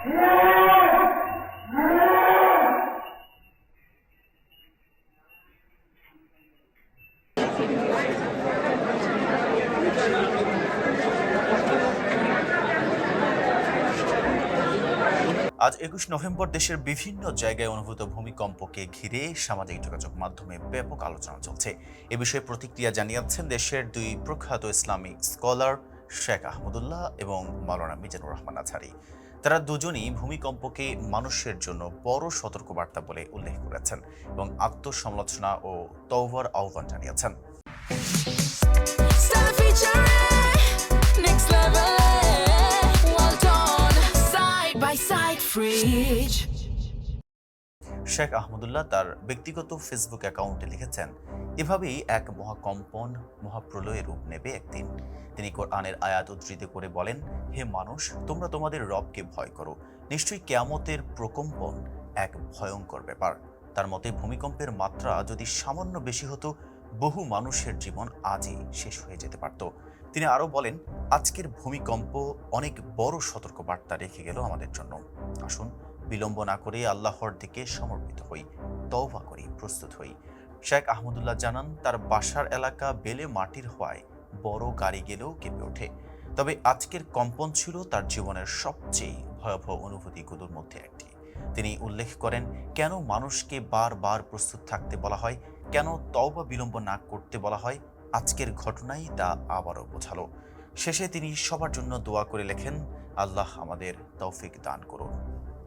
আজ একুশ নভেম্বর দেশের বিভিন্ন জায়গায় অনুভূত ভূমিকম্পকে ঘিরে সামাজিক যোগাযোগ মাধ্যমে ব্যাপক আলোচনা চলছে। এ বিষয়ে প্রতিক্রিয়া জানিয়েছেন দেশের দুই প্রখ্যাত ইসলামিক স্কলার শেখ আহমদুল্লাহ এবং মাওলানা মিজানুর রহমান আছারি তারা দুজনই ভূমিকম্পকে মানুষের জন্য বড় সতর্কবার্তা বলে উল্লেখ করেছেন এবং আত্মসমালোচনা ও তওবার আহ্বান জানিয়েছেন next level. Well done, side by side, fridge. Sheikh Ahmadullah তার ব্যক্তিগত ফেসবুক অ্যাকাউন্টে লিখেছেন, এভাবেই এক মহাকম্পন, মহাপ্রলয়ের রূপ নেবে একদিন। তিনি কোরআনের আয়াত উদ্ধৃত করে বলেন, হে মানুষ, তোমরা তোমাদের রবকে ভয় করো। নিশ্চয়ই কেয়ামতের প্রকম্পন এক ভয়ঙ্কর ব্যাপার। তার মতে, ভূমিকম্পের মাত্রা যদি সামান্য বেশি হতো বহু মানুষের জীবন আজই শেষ হয়ে যেতে পারত। তিনি আরও বলেন, আজকের ভূমিকম্প অনেক বড় সতর্কবার্তা রেখে গেল আমাদের জন্য। আসুন, বিলম্ব না করে আল্লাহর দিকে সমর্পিত হই, তওবা করি, প্রস্তুত হই। শেখ আহমদুল্লাহ জানান, তার বাসার এলাকা বেলে মাটির হওয়ায় বড় গাড়ি গেলেও কেঁপে ওঠে। তবে আজকের কম্পন ছিল তার জীবনের সবচেয়ে ভয়াবহ অনুভূতিগুলোর মধ্যে একটি। তিনি উল্লেখ করেন, কেন মানুষকে বারবার প্রস্তুত থাকতে বলা হয়? কেন তওবা বিলম্ব না করতে বলা হয়? আজকের ঘটনাই তা আবারও বোঝালো। শেষে তিনি সবার জন্য দোয়া করে লেখেন, আল্লাহ আমাদের তৌফিক দান করুন।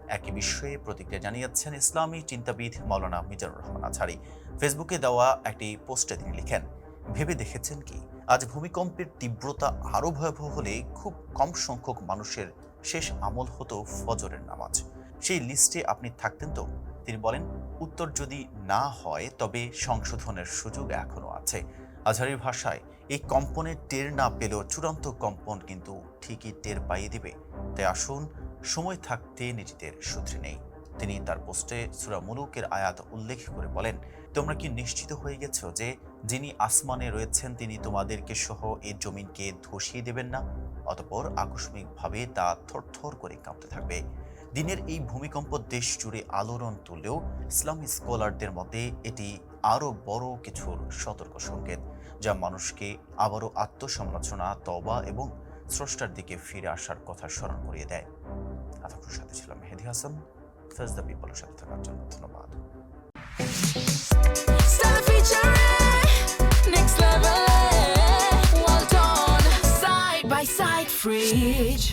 একই বিষয়ে প্রতিক্রিয়া জানিয়েছেন ইসলামী চিন্তাবিদ মাওলানা মিজানুর রহমান আছারি ফেসবুকে দেওয়া একটি পোস্টে তিনি লিখেন, ভেবে দেখেছেন কি? আজ ভূমিকম্পের তীব্রতা আরও ভয়াবহ হলে খুব কম সংখ্যক মানুষের শেষ আমল হতো ফজরের নামাজ। সেই লিস্টে আপনি থাকতেন তো? তিনি বলেন, উত্তর যদি না হয়, তবে সংশোধনের সুযোগ এখনও আছে। আজহারির ভাষায়, এই কম্পনের টের না পেলেও চূড়ান্ত কম্পন কিন্তু ঠিকই টের পাইয়ে দিবে। তাই আসুন, সময় থাকতে নিজেদের সূত্রে নেই। তিনি তার পোস্টে সুরা মুলুকের আয়াত উল্লেখ করে বলেন, তোমরা কি নিশ্চিত হয়ে গেছো যে যিনি আসমানে রয়েছেন, তিনি তোমাদেরকে সহ এই জমিনকে ধসিয়ে দেবেন না? অতপর আকস্মিকভাবে তা থরথর করে কাঁপতে থাকবে। দিনের এই ভূমিকম্প দেশ জুড়ে আলোড়ন তুললেও ইসলামী স্কলারদের মতে এটি আরও বড় কিছুর সতর্ক সংকেত, যা মানুষকে আবারও আত্মসমালোচনা তবা এবং স্রষ্টার দিকে ফিরে আসার কথা স্মরণ করিয়ে দেয়। এতক্ষণ সাথে ছিলাম মেহেদি হাসান। ফেস দ্য পিপলের সাথে থাকার জন্য ধন্যবাদ Start featuring next level. Well done, side by side, fridge.